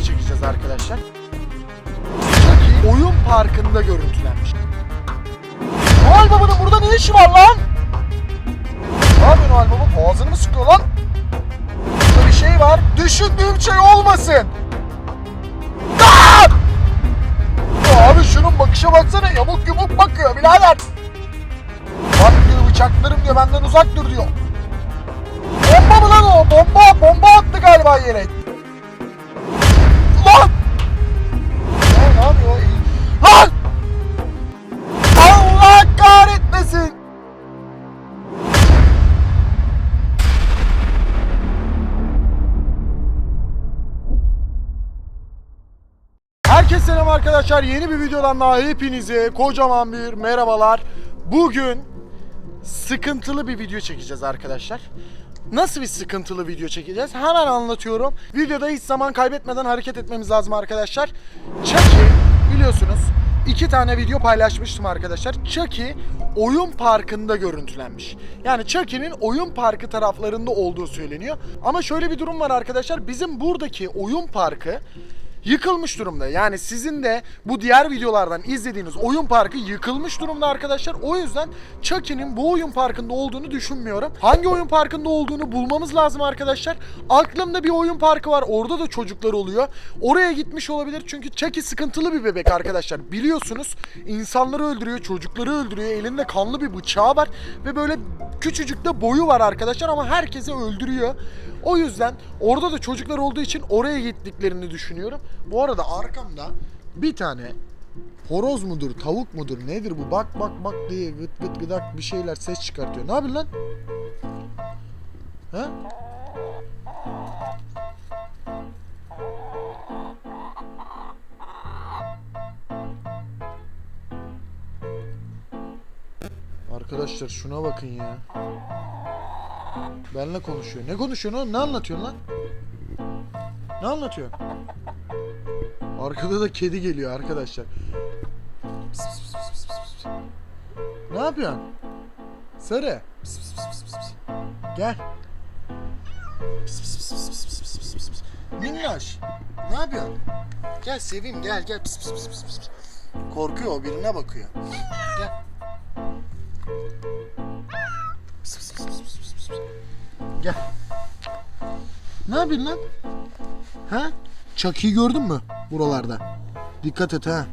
video çekeceğiz arkadaşlar. Oyun parkında görüntülenmiş. Noel Baba'nın burada ne işi var lan? Ne yapıyor Noel Baba? Boğazını mı sıkıyor lan? Burada bir şey var. Düşündüğüm şey olmasın. Aa! Abi şunun bakışa baksana yamuk yumuk bakıyor birader. Bak diyor bıçaklarım diyor benden uzak dur diyor. Bomba mı lan o? Bomba, bomba attı galiba yere. Lan! Ya ne yapıyor? Lan! Allah kahretmesin! Herkese selam arkadaşlar. Yeni bir videodan daha hepinize kocaman bir merhabalar. Bugün sıkıntılı bir video çekeceğiz arkadaşlar. Nasıl bir sıkıntılı video çekeceğiz? Hemen anlatıyorum. Videoda hiç zaman kaybetmeden hareket etmemiz lazım arkadaşlar. Chucky biliyorsunuz iki tane video paylaşmıştım arkadaşlar. Chucky oyun parkında görüntülenmiş. Yani Chucky'nin oyun parkı taraflarında olduğu söyleniyor. Ama şöyle bir durum var arkadaşlar. Bizim buradaki oyun parkı yıkılmış durumda. Yani sizin de bu diğer videolardan izlediğiniz oyun parkı yıkılmış durumda arkadaşlar. O yüzden Chucky'nin bu oyun parkında olduğunu düşünmüyorum. Hangi oyun parkında olduğunu bulmamız lazım arkadaşlar. Aklımda bir oyun parkı var. Orada da çocuklar oluyor. Oraya gitmiş olabilir çünkü Chucky sıkıntılı bir bebek arkadaşlar. Biliyorsunuz insanları öldürüyor, çocukları öldürüyor. Elinde kanlı bir bıçağı var ve böyle küçücük de boyu var arkadaşlar ama herkesi öldürüyor. O yüzden orada da çocuklar olduğu için oraya gittiklerini düşünüyorum. Bu arada arkamda bir tane horoz mudur, tavuk mudur, nedir bu? Bak bak bak diye gıt gıt gıdak bir şeyler ses çıkartıyor. Ne yapıyorsun lan? Ha? Arkadaşlar şuna bakın ya. Benle konuşuyor. Ne konuşuyorsun oğlum? Ne anlatıyorsun lan? Ne anlatıyorsun? Arkada da kedi geliyor arkadaşlar. Pıs pıs pıs pıs pıs pıs. Ne yapıyorsun? Sarı. Pıs pıs pıs pıs pıs. Gel. Pıs pıs pıs pıs pıs pıs pıs pıs. Minnoş. Ne yapıyorsun? Gel seveyim gel gel. Pıs pıs pıs pıs pıs. Korkuyor o birine bakıyor. Ne yapıyorsun lan? Ha? Chucky'yi gördün mü buralarda? Dikkat et ha.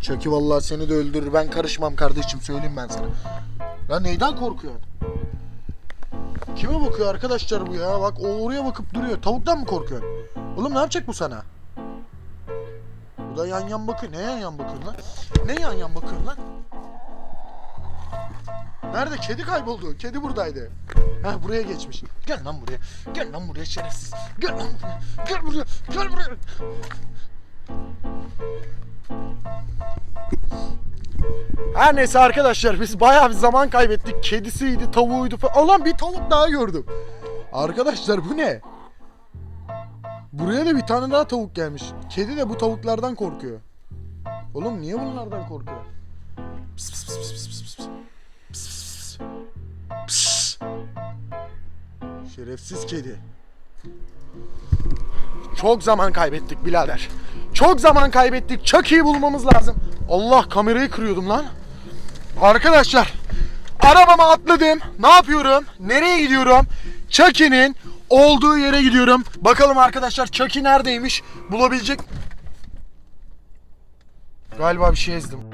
Chucky vallahi seni de öldürür. Ben karışmam kardeşim söyleyeyim ben sana. Ya neyden korkuyorsun? Kime bakıyor arkadaşlar bu ya? Bak oraya bakıp duruyor. Tavuktan mı korkuyorsun? Oğlum ne yapacak bu sana? Bu da yan yan bakıyor. Ne yan yan bakıyorsun lan? Ne yan yan bakıyorsun lan? Nerede? Kedi kayboldu. Kedi buradaydı. Ha buraya geçmiş. Gel lan buraya. Gel lan buraya şerefsiz. Gel lan buraya. Gel buraya. Gel buraya. Her neyse arkadaşlar biz bayağı bir zaman kaybettik. Kedisiydi, tavuğuydu falan. Ulan bir tavuk daha gördüm. Arkadaşlar bu ne? Buraya da bir tane daha tavuk gelmiş. Kedi de bu tavuklardan korkuyor. Oğlum niye bunlardan korkuyor? Pıs pıs pıs pıs pıs pıs Şerefsiz kedi. Çok zaman kaybettik birader. Çok zaman kaybettik. İyi bulmamız lazım. Allah kamerayı kırıyordum lan. Arkadaşlar arabama atladım. Ne yapıyorum? Nereye gidiyorum? Chucky'nin olduğu yere gidiyorum. Bakalım arkadaşlar Chucky neredeymiş? Bulabilecek... Galiba bir şey ezdim.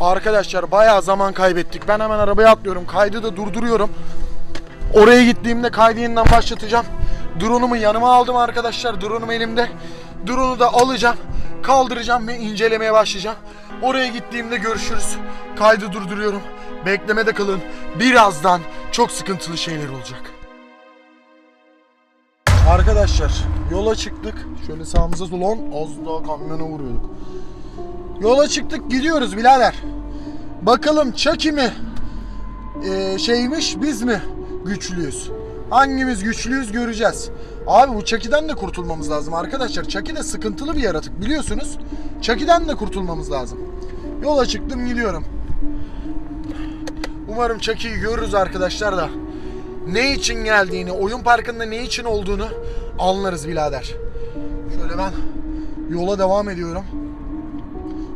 Arkadaşlar bayağı zaman kaybettik. Ben hemen arabaya atlıyorum. Kaydı da durduruyorum. Oraya gittiğimde kaydı yeniden başlatacağım. Drone'umu yanıma aldım arkadaşlar. Drone'um elimde. Drone'u da alacağım. Kaldıracağım ve incelemeye başlayacağım. Oraya gittiğimde görüşürüz. Kaydı durduruyorum. Beklemede kalın. Birazdan çok sıkıntılı şeyler olacak. Arkadaşlar yola çıktık. Şöyle sağımıza solon az daha kamyona vuruyorduk. Yola çıktık gidiyoruz birader. Bakalım Chucky mi ee, şeymiş biz mi güçlüyüz? Hangimiz güçlüyüz göreceğiz. Abi bu Chucky'den de kurtulmamız lazım arkadaşlar. Chucky de sıkıntılı bir yaratık biliyorsunuz. Chucky'den de kurtulmamız lazım. Yola çıktım gidiyorum. Umarım Chucky'yi görürüz arkadaşlar da. Ne için geldiğini, oyun parkında ne için olduğunu anlarız birader. Şöyle ben yola devam ediyorum.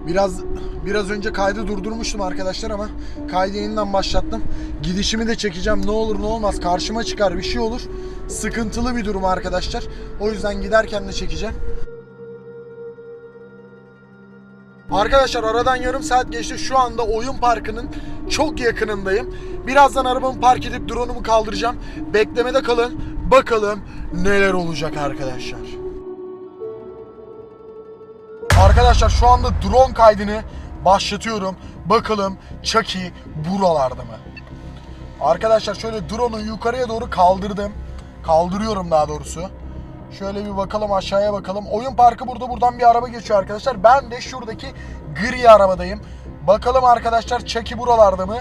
Biraz biraz önce kaydı durdurmuştum arkadaşlar ama kaydı yeniden başlattım. Gidişimi de çekeceğim. Ne olur ne olmaz karşıma çıkar bir şey olur. Sıkıntılı bir durum arkadaşlar. O yüzden giderken de çekeceğim. Arkadaşlar aradan yarım saat geçti. Şu anda oyun parkının çok yakınındayım. Birazdan arabamı park edip drone'umu kaldıracağım. Beklemede kalın. Bakalım neler olacak arkadaşlar. Arkadaşlar şu anda drone kaydını başlatıyorum. Bakalım Chucky buralarda mı? Arkadaşlar şöyle drone'u yukarıya doğru kaldırdım. Kaldırıyorum daha doğrusu. Şöyle bir bakalım aşağıya bakalım. Oyun parkı burada buradan bir araba geçiyor arkadaşlar. Ben de şuradaki gri arabadayım. Bakalım arkadaşlar Chucky buralarda mı?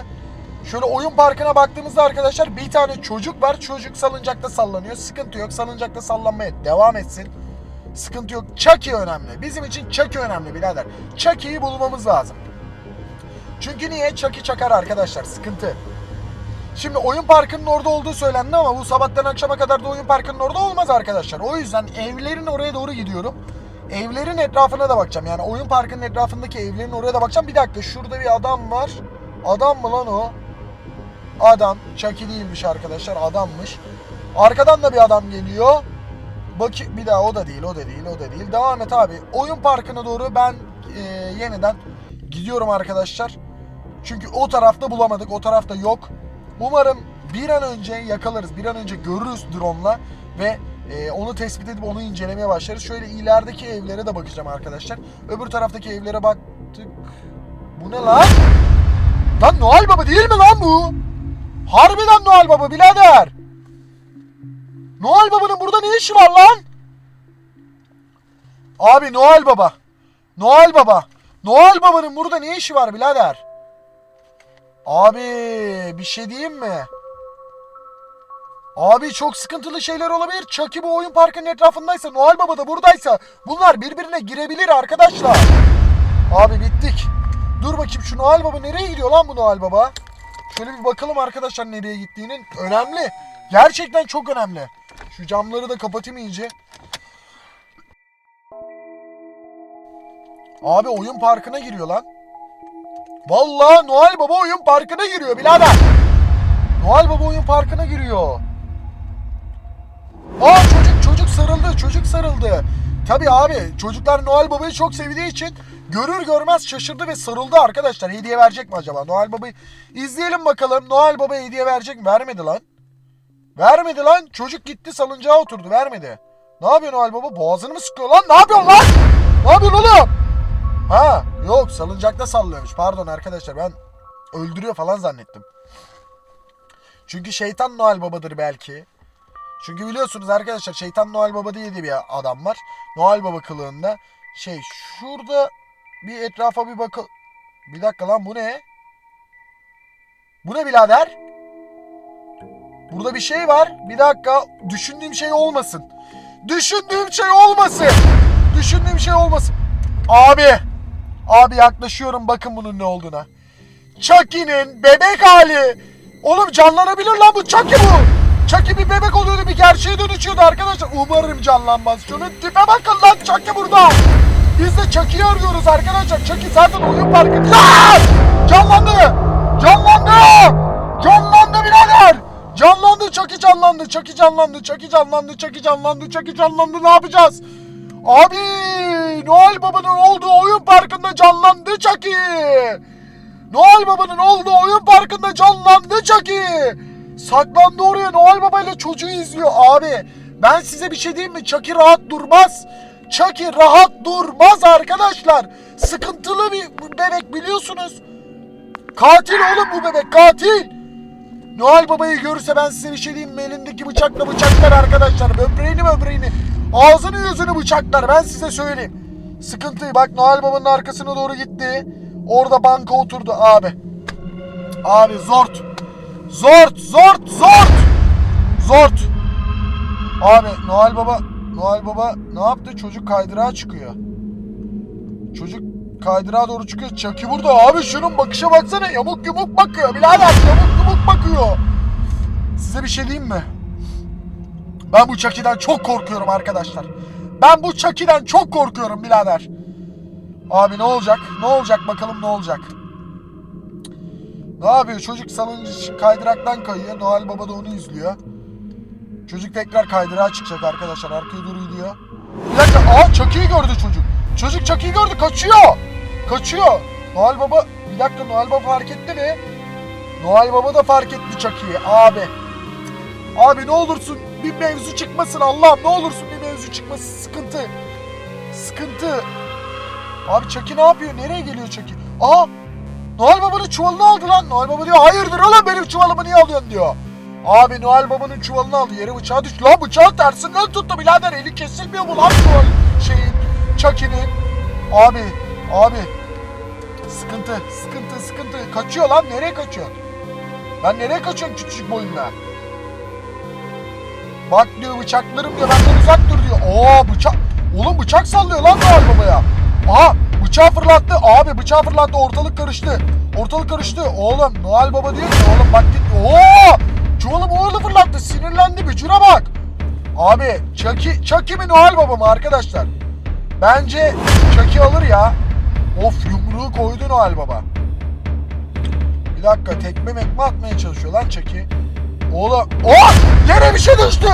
Şöyle oyun parkına baktığımızda arkadaşlar bir tane çocuk var. Çocuk salıncakta sallanıyor. Sıkıntı yok. Salıncakta sallanmaya devam etsin. Sıkıntı yok. Chucky önemli. Bizim için Chucky önemli birader. Chucky'yi bulmamız lazım. Çünkü niye? Chucky çakar arkadaşlar. Sıkıntı. Şimdi oyun parkının orada olduğu söylendi ama bu sabahtan akşama kadar da oyun parkının orada olmaz arkadaşlar. O yüzden evlerin oraya doğru gidiyorum. Evlerin etrafına da bakacağım. Yani oyun parkının etrafındaki evlerin oraya da bakacağım. Bir dakika şurada bir adam var. Adam mı lan o? Adam. Chucky değilmiş arkadaşlar. Adammış. Arkadan da bir adam geliyor. Bak bir daha o da değil, o da değil, o da değil. Devam et abi. Oyun parkına doğru ben e, yeniden gidiyorum arkadaşlar. Çünkü o tarafta bulamadık, o tarafta yok. Umarım bir an önce yakalarız, bir an önce görürüz drone'la ve e, onu tespit edip onu incelemeye başlarız. Şöyle ilerideki evlere de bakacağım arkadaşlar. Öbür taraftaki evlere baktık. Bu ne lan? Lan Noel Baba değil mi lan bu? Harbiden Noel Baba birader. Noel Baba'nın burada ne işi var lan? Abi Noel Baba. Noel Baba. Noel Baba'nın burada ne işi var birader? Abi bir şey diyeyim mi? Abi çok sıkıntılı şeyler olabilir. Chucky bu oyun parkının etrafındaysa, Noel Baba da buradaysa bunlar birbirine girebilir arkadaşlar. Abi bittik. Dur bakayım şu Noel Baba nereye gidiyor lan bu Noel Baba? Şöyle bir bakalım arkadaşlar nereye gittiğinin. Önemli. Gerçekten çok önemli. Şu camları da kapatayım iyice. Abi oyun parkına giriyor lan. Vallahi Noel Baba oyun parkına giriyor birader. Noel Baba oyun parkına giriyor. Aa çocuk çocuk sarıldı çocuk sarıldı. Tabi abi çocuklar Noel Baba'yı çok sevdiği için görür görmez şaşırdı ve sarıldı arkadaşlar. Hediye verecek mi acaba? Noel Baba'yı izleyelim bakalım. Noel Baba hediye verecek mi? Vermedi lan. Vermedi lan. Çocuk gitti salıncağa oturdu. Vermedi. Ne yapıyor Noel Baba? Boğazını mı sıkıyor lan? Ne yapıyorsun lan? Ne yapıyorsun oğlum? Ha yok salıncakta sallıyormuş. Pardon arkadaşlar ben öldürüyor falan zannettim. Çünkü şeytan Noel Baba'dır belki. Çünkü biliyorsunuz arkadaşlar şeytan Noel Baba diye bir adam var. Noel Baba kılığında. Şey şurada bir etrafa bir bakın. Bir dakika lan bu ne? Bu ne birader? Burada bir şey var. Bir dakika. Düşündüğüm şey olmasın. Düşündüğüm şey olmasın. Düşündüğüm şey olmasın. Abi. Abi yaklaşıyorum bakın bunun ne olduğuna. Chucky'nin bebek hali. Oğlum canlanabilir lan bu Chucky bu. Chucky bir bebek oluyordu bir gerçeğe dönüşüyordu arkadaşlar. Umarım canlanmaz. Şunun tipe bakın lan Chucky burada. Biz de Chucky'yi arıyoruz arkadaşlar. Chucky zaten oyun parkı. Lan! Canlandı. Canlandı. Canlandı birader. Canlandı Chucky canlandı. Chucky canlandı. Chucky canlandı. Chucky canlandı. Chucky canlandı. Ne yapacağız? Abi Noel Baba'nın olduğu oyun parkında canlandı Chucky. Noel Baba'nın olduğu oyun parkında canlandı Chucky. Saklandı oraya Noel Baba ile çocuğu izliyor abi. Ben size bir şey diyeyim mi? Chucky rahat durmaz. Chucky rahat durmaz arkadaşlar. Sıkıntılı bir bebek biliyorsunuz. Katil oğlum bu bebek katil. Noel Baba'yı görürse ben size bir şey diyeyim mi? Elindeki bıçakla bıçaklar arkadaşlar. Böbreğini böbreğini. Ağzını yüzünü bıçaklar ben size söyleyeyim. Sıkıntı bak Noel Baba'nın arkasına doğru gitti. Orada banka oturdu abi. Abi zort. Zort zort zort. Zort. Abi Noel Baba Noel Baba ne yaptı? Çocuk kaydırağa çıkıyor. Çocuk kaydırağa doğru çıkıyor. Çaki burada abi şunun bakışa baksana yamuk yumuk bakıyor birader yamuk yumuk bakıyor. Size bir şey diyeyim mi? Ben bu Chucky'den çok korkuyorum arkadaşlar. Ben bu Chucky'den çok korkuyorum birader. Abi ne olacak? Ne olacak bakalım ne olacak? Ne yapıyor? Çocuk salıncı kaydıraktan kayıyor. Noel Baba da onu izliyor. Çocuk tekrar kaydırağa çıkacak arkadaşlar. Arkaya doğru gidiyor. Bir dakika. Aa Chucky'yi gördü çocuk. Çocuk Chucky'yi gördü. Kaçıyor. Kaçıyor. Noel Baba. Bir dakika Noel Baba fark etti mi? Noel Baba da fark etti Chucky'yi. Abi. Abi ne olursun bir mevzu çıkmasın Allah'ım ne olursun bir mevzu çıkmasın sıkıntı. Sıkıntı. Abi Chucky ne yapıyor? Nereye geliyor Chucky? Aha! Noel Baba'nın çuvalını aldı lan. Noel Baba diyor hayırdır oğlum benim çuvalımı niye alıyorsun diyor. Abi Noel Baba'nın çuvalını aldı. Yere bıçağı düştü. Lan bıçağı tersinden tuttu birader. Eli kesilmiyor mu lan çuval şeyin Chucky'nin. Abi, abi. Sıkıntı, sıkıntı, sıkıntı. Kaçıyor lan. Nereye kaçıyor? Ben nereye kaçıyorum küçücük boyunla? Bak diyor bıçaklarım diyor benden uzak dur diyor. Oo bıçak. Oğlum bıçak sallıyor lan Noel Baba'ya. Aha bıçağı fırlattı. Abi bıçağı fırlattı ortalık karıştı. Ortalık karıştı. Oğlum Noel Baba diyor ki oğlum bak git. Oo! Çuvalı muğurlu fırlattı. Sinirlendi bücüre bak. Abi Chucky, Chucky mi Noel Baba mı arkadaşlar? Bence Chucky alır ya. Of yumruğu koydu Noel Baba. Bir dakika tekme mekme atmaya çalışıyor lan Chucky. Oğlum. Oh! Yere bir şey düştü.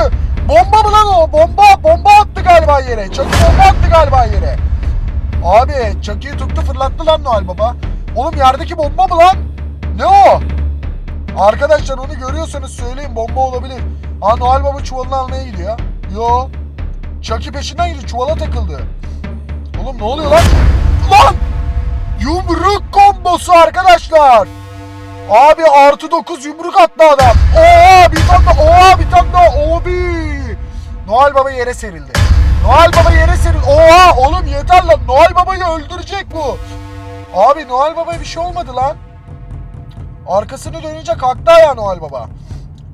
Bomba mı lan o? Bomba. Bomba attı galiba yere. Chucky bomba attı galiba yere. Abi Chucky'yi tuttu fırlattı lan Noel Baba. Oğlum yerdeki bomba mı lan? Ne o? Arkadaşlar onu görüyorsanız söyleyin bomba olabilir. Aa Noel Baba çuvalını almaya gidiyor. Yo. Chucky peşinden gidiyor çuvala takıldı. Oğlum ne oluyor lan? Lan! Yumruk kombosu arkadaşlar. Abi artı 9 yumruk attı adam. Oha bir tane daha. Oha bir tane daha. Obi. Noel Baba yere serildi. Noel Baba yere serildi. Oha oğlum yeter lan. Noel Baba'yı öldürecek bu. Abi Noel Baba'ya bir şey olmadı lan. Arkasını dönünce kalktı ya Noel Baba.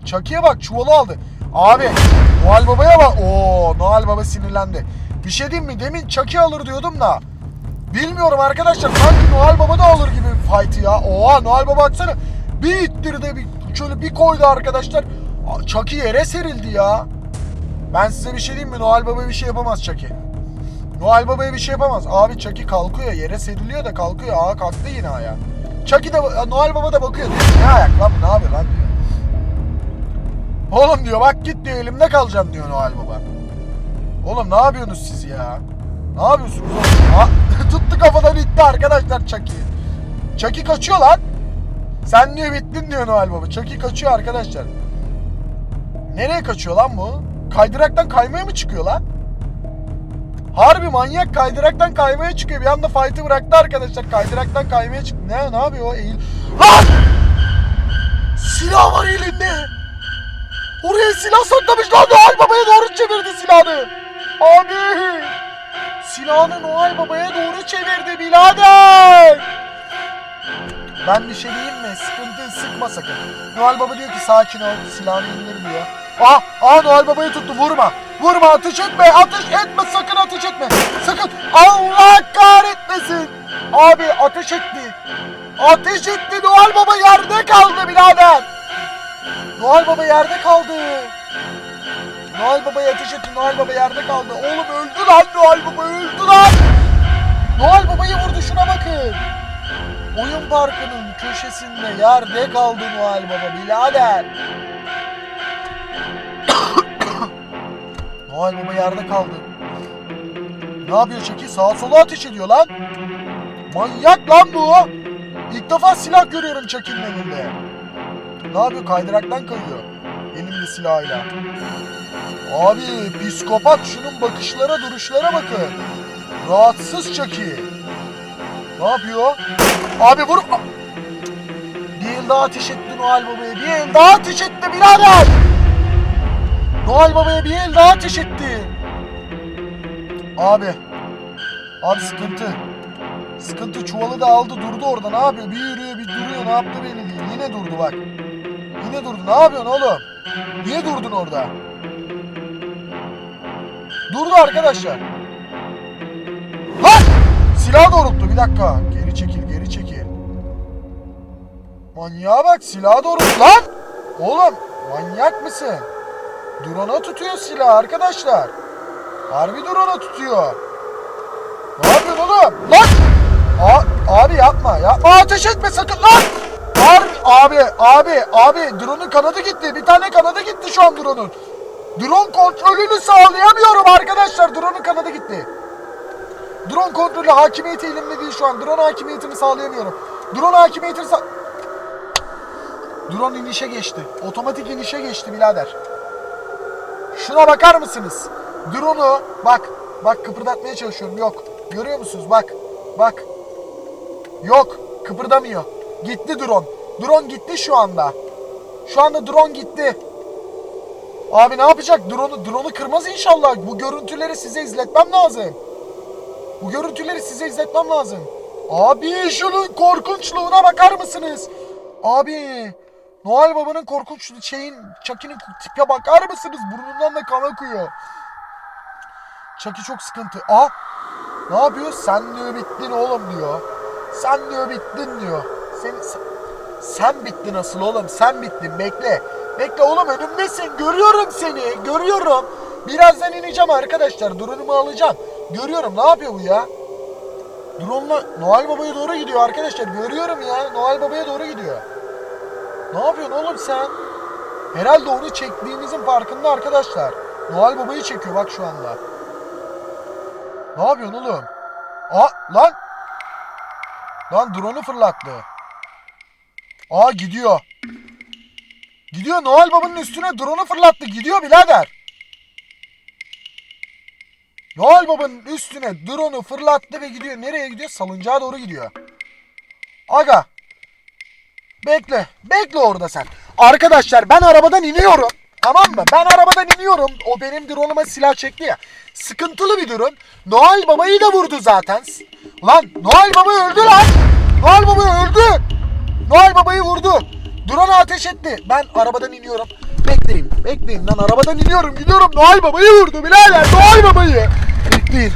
Chucky'ye bak çuvalı aldı. Abi Noel Baba'ya bak. Oo Noel Baba sinirlendi. Bir şey diyeyim mi? Demin Chucky alır diyordum da. Bilmiyorum arkadaşlar. Sanki Noel Baba da alır gibi bir fight'ı ya. Oha Noel Baba baksana. Bir ittirdi bir, şöyle bir koydu arkadaşlar. Chucky yere serildi ya. Ben size bir şey diyeyim mi? Noel Baba bir şey yapamaz Chucky. Noel Baba'ya bir şey yapamaz. Abi Chucky kalkıyor yere seriliyor da kalkıyor. Aa kalktı yine ayağa. Chucky de Noel Baba da bakıyor diyor. Ne ayak lan ne yapıyor lan diyor. Oğlum diyor bak git diyor elimde kalacağım diyor Noel Baba. Oğlum ne yapıyorsunuz siz ya? Ne yapıyorsunuz oğlum? Ha, tuttu kafadan itti arkadaşlar Chucky. Chucky kaçıyor lan. Sen diyor bittin diyor Noel Baba. Chucky kaçıyor arkadaşlar. Nereye kaçıyor lan bu? Kaydıraktan kaymaya mı çıkıyor lan? Harbi manyak kaydıraktan kaymaya çıkıyor. Bir anda fight'ı bıraktı arkadaşlar. Kaydıraktan kaymaya çıktı. Ne ne yapıyor o eğil? Lan! Silah var elinde. Oraya silah saklamış lan Noel Baba'ya doğru çevirdi silahını. Abi! Silahını Noel Baba'ya doğru çevirdi birader. Ben bir şey diyeyim mi? Sıkıntı sıkma sakın. Noel Baba diyor ki sakin ol silahını indir diyor. Ah, ah Noel Baba'yı tuttu vurma. Vurma ateş etme ateş etme sakın ateş etme. Sakın Allah kahretmesin. Abi ateş etti. Ateş etti Noel Baba yerde kaldı birader. Noel Baba yerde kaldı. Noel Baba'ya ateş etti Noel Baba yerde kaldı. Oğlum öldü lan Noel Baba öldü lan. Noel Baba'yı vurdu şuna bakın. Oyun parkının köşesinde yerde kaldı Noel Baba birader. Noel Baba yerde kaldı. Ne yapıyor Çeki? Sağa sola ateş ediyor lan. Manyak lan bu. İlk defa silah görüyorum Çeki'nin elinde. Ne yapıyor? Kaydıraktan kayıyor. Elinde silahıyla. Abi psikopat şunun bakışlara duruşlara bakın. Rahatsız Çeki. Ne yapıyor? Abi vur. Bir el daha ateş etti Noel Baba'ya. Bir el daha ateş etti birader. Noel Baba'ya bir el daha ateş etti. Abi. Abi sıkıntı. Sıkıntı çuvalı da aldı durdu orada ne yapıyor? Bir yürüyor bir duruyor ne yaptı belli değil. Yine durdu bak. Yine durdu. Ne yapıyorsun oğlum? Niye durdun orada? Durdu arkadaşlar. Lan! silah doğrulttu bir dakika. Geri çekil geri çekil. Manyağa bak silah doğrulttu lan. Oğlum manyak mısın? Drone'a tutuyor silah arkadaşlar. Harbi drone'a tutuyor. Ne yapıyorsun oğlum? Lan! A- abi yapma yapma ateş etme sakın lan! Abi abi abi drone'un kanadı gitti. Bir tane kanadı gitti şu an drone'un. Drone kontrolünü sağlayamıyorum arkadaşlar. Drone'un kanadı gitti. Drone kontrolü hakimiyeti elimde değil şu an. Drone hakimiyetini sağlayamıyorum. Drone hakimiyetini sa... Drone inişe geçti. Otomatik inişe geçti birader. Şuna bakar mısınız? Drone'u bak bak kıpırdatmaya çalışıyorum. Yok. Görüyor musunuz? Bak. Bak. Yok. Kıpırdamıyor. Gitti drone. Drone gitti şu anda. Şu anda drone gitti. Abi ne yapacak? Drone'u drone'u kırmaz inşallah. Bu görüntüleri size izletmem lazım. Bu görüntüleri size izletmem lazım. Abi şunun korkunçluğuna bakar mısınız? Abi Noel Baba'nın korkunç şeyin Chucky'nin tipe bakar mısınız? Burnundan da kan akıyor. Chucky çok sıkıntı. Aa ne yapıyor? Sen diyor bittin oğlum diyor. Sen diyor bittin diyor. Sen, sen, sen bittin asıl oğlum. Sen bittin. Bekle. Bekle oğlum önümdesin. Görüyorum seni. Görüyorum. Birazdan ineceğim arkadaşlar. Drone'umu alacağım. Görüyorum. Ne yapıyor bu ya? Drone'la Noel Baba'ya doğru gidiyor arkadaşlar. Görüyorum ya. Noel Baba'ya doğru gidiyor. Ne yapıyorsun oğlum sen? Herhalde onu çektiğimizin farkında arkadaşlar. Noel Baba'yı çekiyor bak şu anda. Ne yapıyorsun oğlum? Aa lan! Lan drone'u fırlattı. Aa gidiyor. Gidiyor Noel Baba'nın üstüne drone'u fırlattı. Gidiyor birader. Noel Baba'nın üstüne drone'u fırlattı ve gidiyor. Nereye gidiyor? Salıncağa doğru gidiyor. Aga. Bekle. Bekle orada sen. Arkadaşlar ben arabadan iniyorum. Tamam mı? Ben arabadan iniyorum. O benim drone'uma silah çekti ya. Sıkıntılı bir durum. Noel Baba'yı da vurdu zaten. Lan Noel Baba öldü lan. Noel Baba öldü. Noel Baba'yı vurdu. Drone'a ateş etti. Ben arabadan iniyorum. Bekleyin. Bekleyin lan arabadan iniyorum. Gidiyorum. Noel Baba'yı vurdu birader. Noel Baba'yı. Bekleyin.